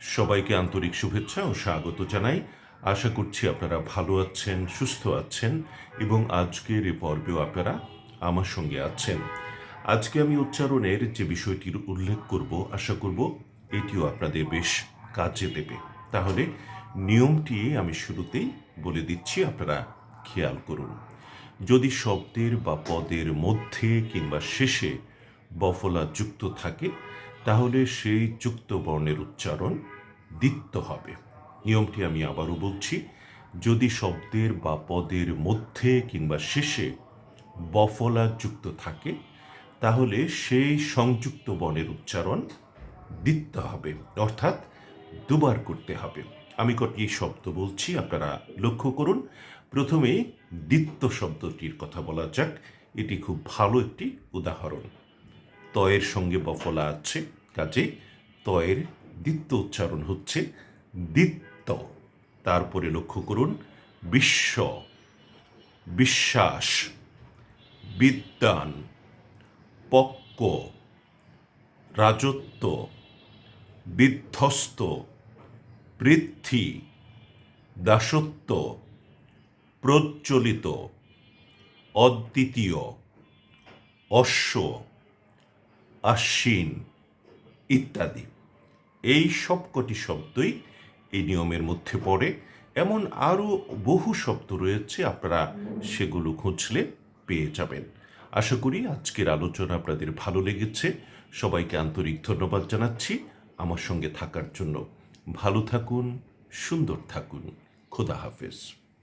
সবাইকে আন্তরিক শুভেচ্ছা ও স্বাগত জানাই। আশা করছি আপনারা ভালো আছেন, সুস্থ আছেন এবং আজকের এই পর্বেও আপনারা আমার সঙ্গে আছেন। আজকে আমি উচ্চারণের যে বিষয়টির উল্লেখ করব, আশা করব এটিও আপনাদের বেশ কাজে দেবে। তাহলে নিয়মটি আমি শুরুতেই বলে দিচ্ছি, আপনারা খেয়াল করুন। যদি শব্দের বা পদের মধ্যে কিংবা শেষে বফলা যুক্ত থাকে তাহলে সেই যুক্ত বর্ণের উচ্চারণ দিত্য হবে। নিয়মটি আমি আবারও বলছি, যদি শব্দের বা পদের মধ্যে কিংবা শেষে বফলা যুক্ত থাকে, তাহলে সেই সংযুক্ত বর্ণের উচ্চারণ দিতে হবে, অর্থাৎ দুবার করতে হবে। আমি কটি শব্দ বলছি, আপনারা লক্ষ্য করুন। প্রথমে দিত্য শব্দটির কথা বলা যাক, এটি খুব ভালো একটি উদাহরণ। তয়ের সঙ্গে বফলা আছে, কাজে তয়ের দিত্য উচ্চারণ হচ্ছে দিত্য তারপরে লক্ষ্য করুন, বিশ্ব, বিশ্বাস, বিদ্যান, পক্ক, রাজত্ব, বিধ্বস্ত বৃদ্ধি দাসত্ব, প্রজ্বলিত, অদ্বিতীয়, অশ্ব। আশ্বিন ইত্যাদি। এই সবকটি শব্দই এই নিয়মের মধ্যে পড়ে। এমন আরও বহু শব্দ রয়েছে, আপনারা সেগুলো খুঁজলে পেয়ে যাবেন। আশা করি আজকের আলোচনা আপনাদের ভালো লেগেছে। সবাইকে আন্তরিক ধন্যবাদ জানাচ্ছি আমার সঙ্গে থাকার জন্য। ভালো থাকুন, সুন্দর থাকুন। খোদা হাফেজ।